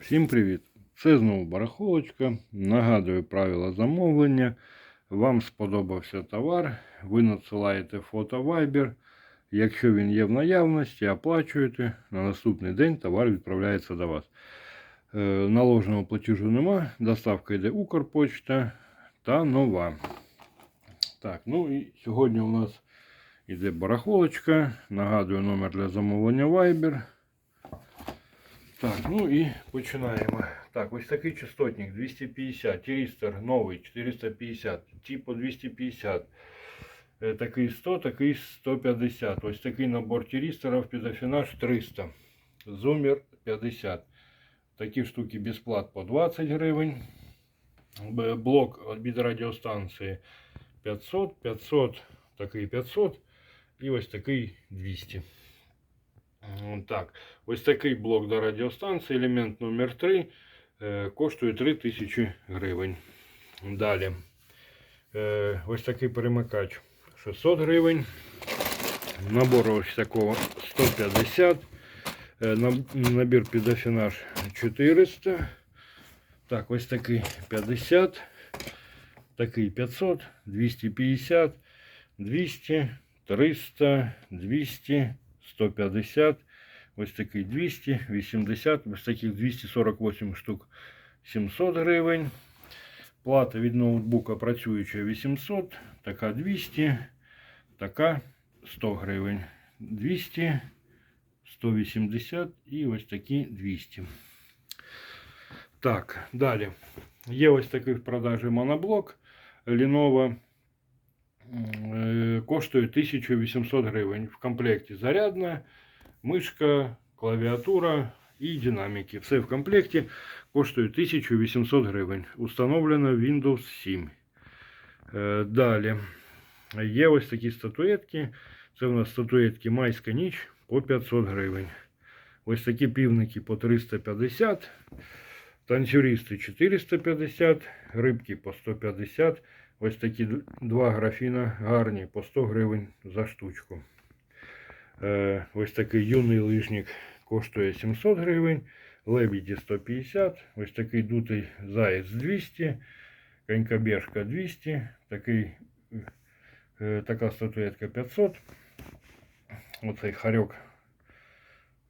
Всім привіт! Це знову барахолочка. Нагадую правила замовлення. Вам сподобався товар, ви надсилаєте фото Viber. Якщо він є в наявності, оплачуєте. На наступний день товар відправляється до вас. Е, Наложеного платежу нема. Доставка йде Укрпочта та нова. Так, ну і сьогодні у нас іде барахолочка. Нагадую номер для замовлення Viber. Так, ну і починаємо. Так, ось такий частотник 250, тірістер новий 450, типу 250. Е, Такий 100, такий 150. Ось такий набор тірістерів під афінаж 300. Зумер 50. Такі штуки безплат по 20 гривень. Б- Блок від радіостанції 500, 500, такий 500 і ось такий 200. М, Так, ось такий блок до радіостанції, елемент номер 3 е, коштує 3000 гривень. Далі. Е, ось такий перемикач 600 гривень. Набор ось такого 150. Е, наб- Набір під афінаж 400. Так, ось такий 50. Такий 500, 250, 200, 300, 200, 150. Ось такий 200, 80, ось таких 248 штук 700 гривень. Плата від ноутбука працююча 800, така 200, така 100 гривень. 200, 180 і ось такі 200. Так, далі. Є ось такий в продажі моноблок Lenovo. Е, Коштує 1800 гривень. В комплекті зарядна, мишка, клавіатура і динаміки. Все в комплекті коштує 1800 гривень. Установлено Windows 7. Е, Далі. Є ось такі статуетки. Це у нас статуетки Майська ніч по 500 гривень. Ось такі півники по 350. Танцюристи 450, рибки по 150. Ось такі два графіна гарні по 100 гривень за штучку. Е, ось такий юний лижник коштує 700 гривень. Лебіді 150. Ось такий дутий заєць 200. Конькобежка 200. Такий, е, така статуетка 500. Оцей харьок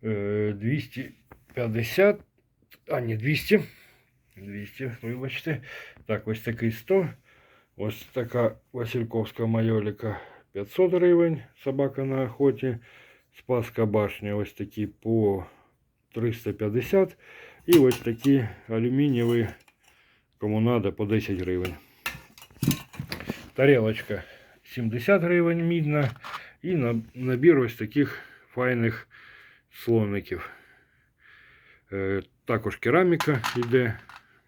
е, 250. А, ні, 200. 200, вибачте. Так, ось такий 100. Ось така Васильковська майоліка 500 гривень. Собака на охоті. Спаска башня ось такі по 350. І ось такі алюмінієві кому надо по 10 гривень. Тарелочка 70 гривень мідна. І на- набір ось таких файних слоників. Е, Також кераміка йде.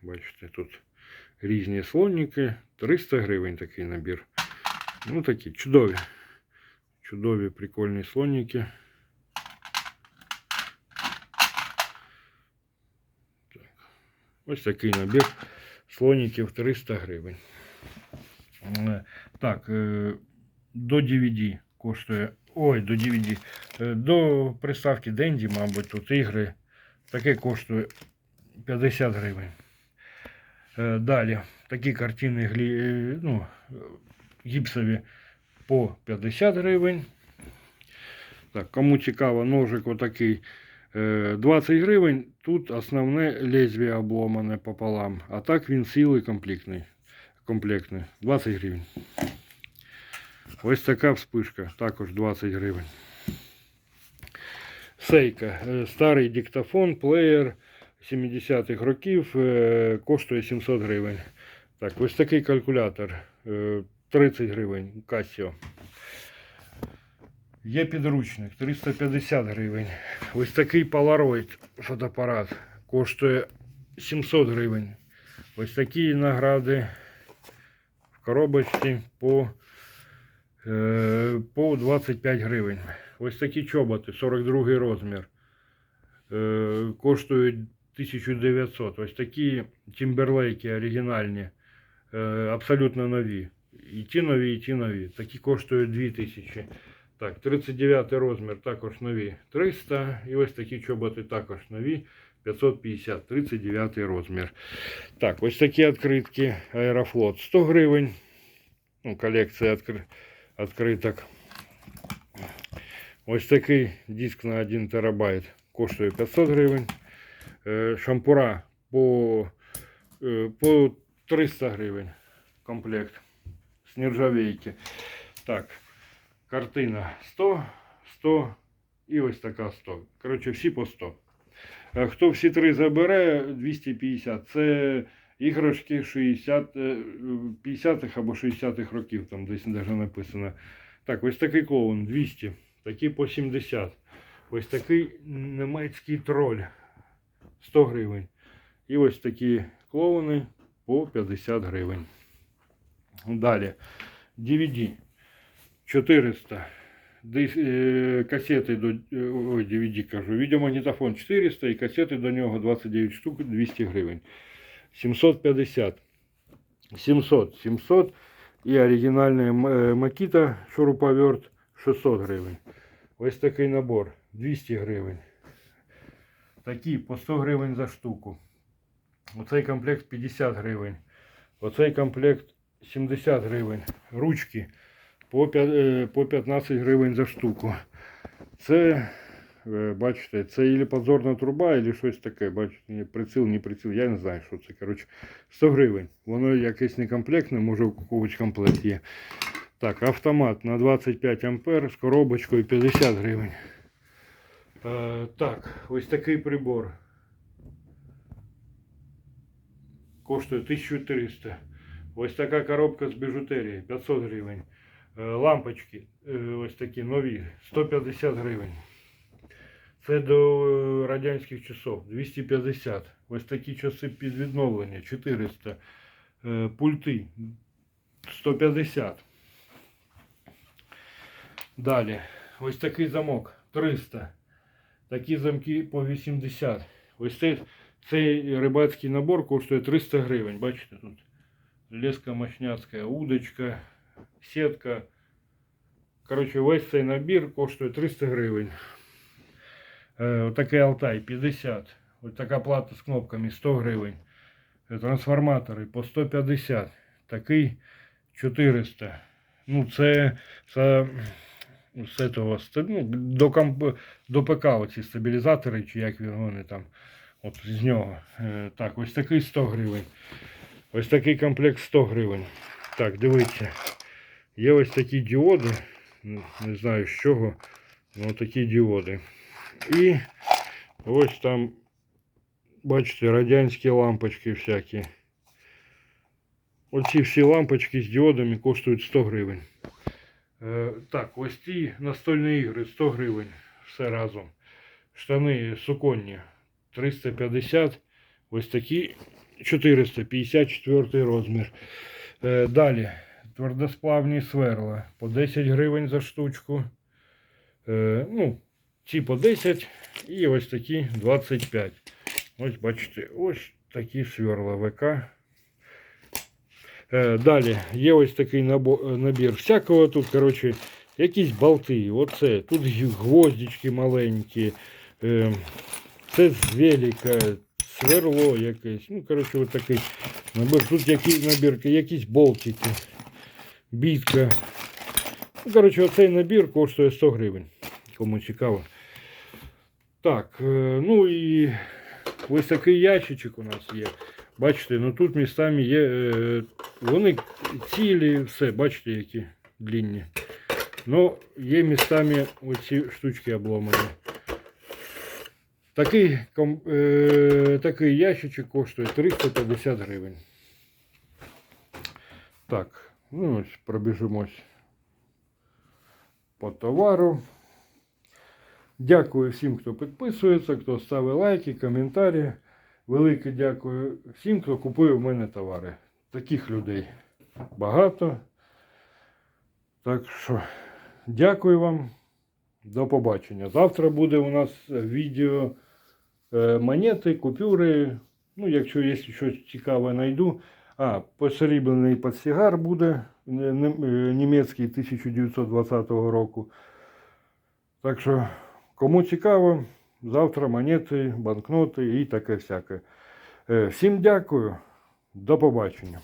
Бачите, тут різні слоніки. 300 гривень такий набір. Ну такі чудові. Чудові прикольні слоніки. Так. Ось такий набір слоніків 300 гривень. Е, Так, е, до DVD коштує. Ой, до DVD. Е, До приставки Денді, мабуть, тут ігри. Таке коштує 50 гривень. Е, Далі такі картини е, ну, е, гіпсові по 50 гривень. Так, кому цікаво, ножик отакий е, 20 гривень. Тут основне лезвие обломане пополам. А так він цілий комплектний. комплектний. 20 гривень. Ось така вспишка, також 20 гривень. Сейка. е, Старий диктофон, плеєр 70-х років е, коштує 700 гривень. Так, ось такий калькулятор е, 30 гривень Casio. Є підручник 350 гривень. Ось такий Polaroid фотоапарат коштує 700 гривень. Ось такі награди в коробочці по, е, по 25 гривень. Ось такі чоботи, 42 розмір. Е, коштують 1900. Ось такі тімберлейки оригінальні, е, абсолютно нові. І ті нові, і ті нові. Такі коштують 2000. Так, 39 розмір також нові 300. І ось такі чоботи також нові 550, 39 розмір. Так, ось такі відкритки Аерофлот 100 гривень. Ну, колекція відкр... відкриток. Ось такий диск на 1 терабайт коштує 500 гривень. Е, Шампура по, е, по 300 гривень комплект з нержавейки. Так, картина 100, 100 і ось така 100. Коротше, всі по 100. Е, Хто всі три забере, 250. Це іграшки 60, е, 50-х або 60-х років, там десь навіть написано. Так, ось такий клоун 200, такий по 70. Ось такий німецький троль 100 гривень. І ось такі клоуни по 50 гривень. Далі. DVD 400. Дис, е, касети до е, ой, DVD кажу. Відеомагнітофон 400 і касети до нього 29 штук 200 гривень. 750. 700. 700. І оригінальна М- е, Makita шуруповерт 600 гривень. Ось такий набор 200 гривень. Такі по 100 гривень за штуку. Оцей комплект 50 гривень. Оцей комплект 70 гривень. Ручки по п'я- е, по 15 гривень за штуку. Це, е, бачите, це ілі подзорна труба, ілі щось таке. Бачите, приціл, не приціл, я не знаю, що це. Коротше, 100 гривень. Воно якесь не комплектне, може у когось комплект є. Так, автомат на 25 ампер з коробочкою 50 гривень. Е, так, ось такий прибор. Коштує 1300. Ось така коробка з біжутерії 500 гривень. Е, Лампочки е, ось такі нові 150 гривень. Це до радянських часов 250. Ось такі часи під відновлення 400. Е, Пульти 150. Далі. Ось такий замок 300. Такі замки по 80. Ось цей, цей рибацький набор коштує 300 гривень. Бачите тут? Леска мощняцька, удочка, сітка. Коротше, весь цей набір коштує 300 гривень. Е, отакий Алтай 50. Ось така плата з кнопками 100 гривень. Е, Трансформатори по 150. Такий 400. Ну, це, це з ст- ну, до, комп, до ПК оці стабілізатори, чи як вони там. От з нього. Е, Так, ось такий 100 гривень. Ось такий комплект 100 гривень. Так, дивіться. Є ось такі діоди. Не знаю з чого. Ну такі діоди. І ось там, бачите, радянські лампочки всякі. Оці всі лампочки з діодами коштують 100 гривень. Е, так, ось ці настольні ігри 100 гривень. Все разом. Штани суконні 350. Ось такі 454 розмір. Е, далі. Твердосплавні сверла по 10 гривень за штучку. Е, ну, ці по 10 і ось такі 25. Ось бачите, ось такі сверла ВК. Е, далі є ось такий набір всякого тут, коротше, якісь болти. Оце. Тут гвоздички маленькі. Е, це з велика, сверло якесь. Ну, коротше, ось такий набір. Тут який набір, якісь болтики, бітка. Ну, коротше, оцей набір коштує 100 гривень. Кому цікаво. Так, е, ну і ось такий ящичок у нас є. Бачите, ну тут містами є. Вони цілі, все, бачите, які длинні. Ну, є містами оці штучки обломані. Такий, е, такий ящичок коштує 350 гривень. Так, ну ось пробіжимось по товару. Дякую всім, хто підписується, хто ставить лайки, коментарі. Велике дякую всім, хто купує в мене товари. Таких людей багато. Так що дякую вам. До побачення. Завтра буде у нас відео е, монети, купюри. Ну, якщо є щось цікаве, знайду. А, посріблений портсигар буде не- е, німецький 1920 року. Так що, кому цікаво, завтра монети, банкноти і таке всяке. Е, Всім дякую. До побачення.